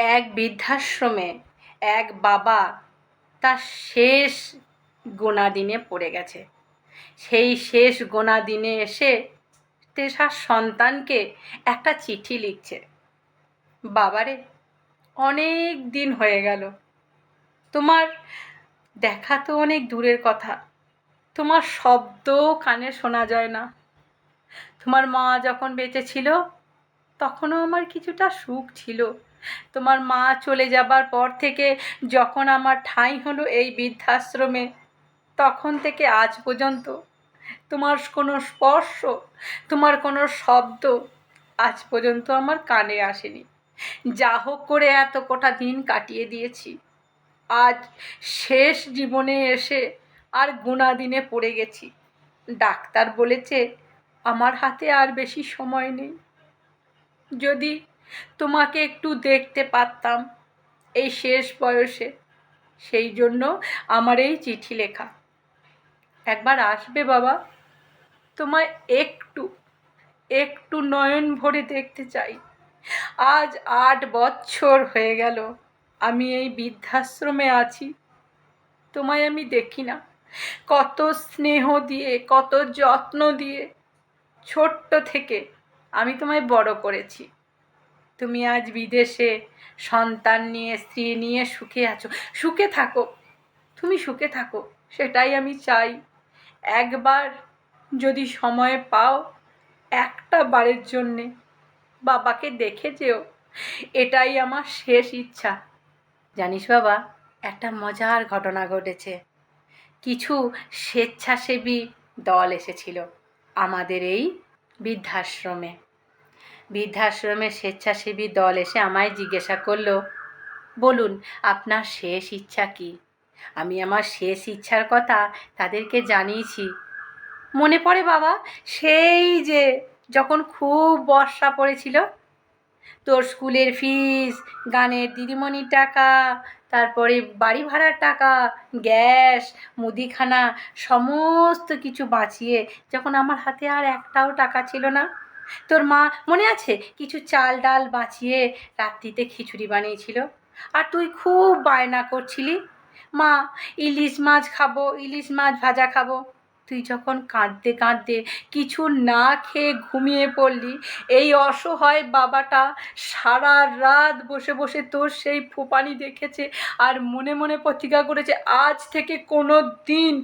এক বৃদ্ধাশ্রমে এক বাবা তার শেষ গোনা দিনে পড়ে গেছে। সেই শেষ গোনা দিনে এসে তেসার সন্তানকে একটা চিঠি লিখছে। বাবারে, অনেক দিন হয়ে গেল। তোমার দেখা তো অনেক দূরের কথা। তোমার শব্দ কানে শোনা যায় না। তোমার মা যখন বেঁচে ছিল, তখনও আমার কিছুটা সুখ ছিল। তোমার মা চলে যাবার পর থেকে যখন আমার ঠাঁই হলো এই বৃদ্ধাশ্রমে, তখন থেকে আজ পর্যন্ত তোমার কোনো স্পর্শ, তোমার কোনো শব্দ আজ পর্যন্ত আমার কানে আসেনি। যা হোক করে এত কটা দিন কাটিয়ে দিয়েছি। আজ শেষ জীবনে এসে আর গুণা দিনে পড়ে গেছি। ডাক্তার বলেছে, আমার হাতে আর বেশি সময় নেই। যদি তোমাকে একটু দেখতে পারতাম এই শেষ বয়সে। সেই জন্য আমার এই চিঠি লেখা। একবার আসবে বাবা। তোমায় একটু একটু নয়ন ভরে দেখতে চাই। আজ আট বছর হয়ে গেল, আমি এই বৃদ্ধাশ্রমে আছি। তোমায় আমি দেখি না। কত স্নেহ দিয়ে, কত যত্ন দিয়ে, ছোট্ট থেকে আমি তোমায় বড় করেছি। তুমি আজ বিদেশে সন্তান নিয়ে, স্ত্রী নিয়ে সুখে আছো। সুখে থাকো, তুমি সুখে থাকো, সেটাই আমি চাই। একবার যদি সময় পাও, একটা বারের জন্যে বাবাকে দেখে যেও। এটাই আমার শেষ ইচ্ছা। জানিস বাবা, একটা মজার ঘটনা ঘটেছে। কিছু স্বেচ্ছাসেবী দল এসেছিল আমাদের এই বৃদ্ধাশ্রমে। বৃদ্ধাশ্রমে স্বেচ্ছাসেবী দল এসে আমায় জিজ্ঞাসা করল, বলুন, আপনার শেষ ইচ্ছা কি? আমি আমার শেষ ইচ্ছার কথা তাদেরকে জানিয়েছি। মনে পড়ে বাবা, সেই যে যখন খুব বর্ষা পড়েছিল, তোর স্কুলের ফিস, গানের দিদিমণির টাকা, তারপরে বাড়ি ভাড়ার টাকা, গ্যাস, মুদিখানা, সমস্ত কিছু বাঁচিয়ে যখন আমার হাতে আর একটাও টাকা ছিল না তোর মা মনে আছে? কিছু চাল ডাল বাঁচিয়ে রাত্রিতে খিচুড়ি বানিয়েছিল। আর তুই খুব বায়না করছিলি। মা, ইলিশ মাছ খাব, ইলিশ মাছ ভাজা খাব। তুই যখন কাঁদতে কাঁদতে কিছু না খেয়ে ঘুমিয়ে পড়লি, এই অসহায় বাবাটা সারা রাত বসে বসে তোর সেই ফুপানি দেখেছে আর মনে মনে প্রতিজ্ঞা করেছে, আজ থেকে কোনো দিন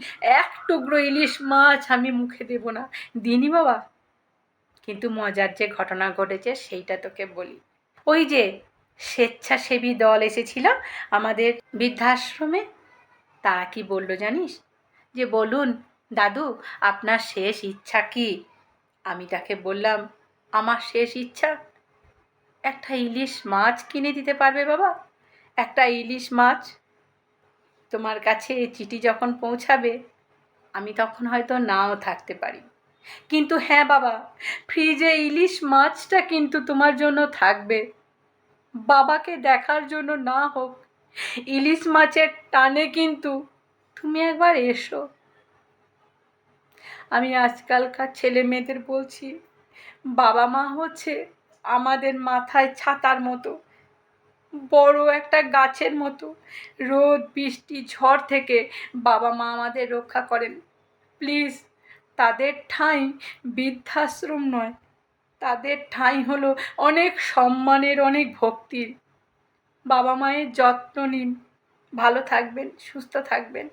এক টুকরো ইলিশ মাছ আমি মুখে দেব না। দিনই বাবা কিন্তু মজার যে ঘটনা ঘটেছে সেইটা তোকে বলি। ওই যে স্বেচ্ছাসেবী দল এসেছিল আমাদের বৃদ্ধাশ্রমে, তারা কি বলল জানিস? যে বলুন, দাদু, আপনার শেষ ইচ্ছা কি? আমি তাকে বললাম, আমার শেষ ইচ্ছা? একটা ইলিশ মাছ কিনে দিতে পারবে বাবা? একটা ইলিশ মাছ? তোমার কাছে চিঠি যখন পৌঁছাবে, আমি তখন হয়তো নাও থাকতে পারি। কিন্তু হ্যাঁ বাবা, ফ্রিজে ইলিশ মাছটা কিন্তু তোমার জন্য থাকবে। বাবাকে দেখার জন্য না হোক, ইলিশ মাছের টানে কিন্তু তুমি একবার এসো। আমি আজকালকার ছেলে মেয়েদের বলছি, বাবা মা হচ্ছে আমাদের মাথায় ছাতার মতো, বড় একটা গাছের মতো, রোদ, বৃষ্টি, ঝড় থেকে বাবা মা আমাদের রক্ষা করেন। প্লিজ তাদের ঠাঁই বৃদ্ধাশ্রম নয়। তাদের ঠাঁই হলো অনেক সম্মানের, অনেক ভক্তির। বাবা মায়ের যত্ন নিন। ভালো থাকবেন, সুস্থ থাকবেন।